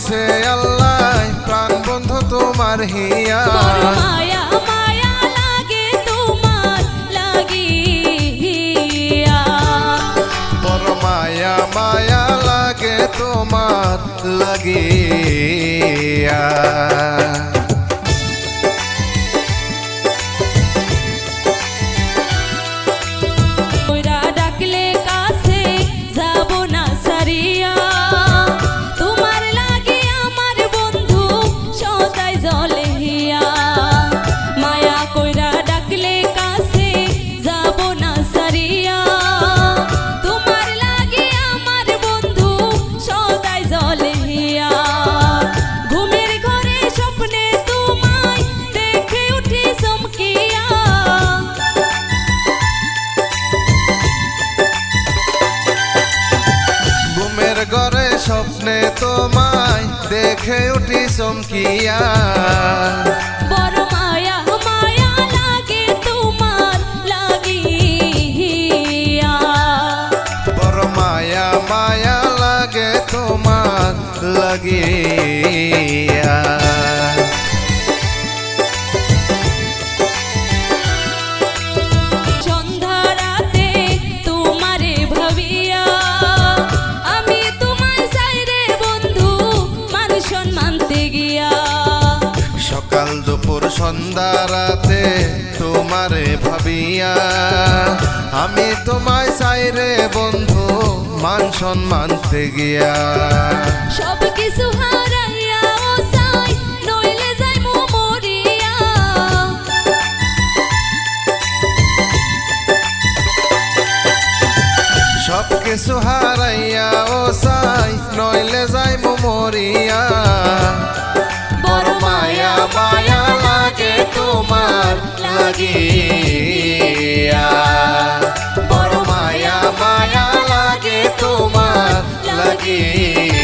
বানাইছে আল্লাহ প্রাণ বন্ধু তোমার হিয়া। মায়া লাগে তোমার লাগিয়া স্বপ্নে তোমায় দেখে উঠি চমকিয়া। বড় মায়া মায়া লাগে তোমার লাগিয়া। বড় মায়া মায়া লাগে তোমার লাগিয়া। দুপুর সন্ধ্যা রাতে তোমারে ভাবিয়া আমি তোমায় চাই রে বন্ধু মান সম্মানতে গিয়া সব কিছু হারাইয়া ও চাই নইলে যাই মরিয়া। সব কিছু হারাইয়া ও চাই নইলে যাই মরিয়া। বড় মায়া মায়া লাগে তোমার লাগিয়া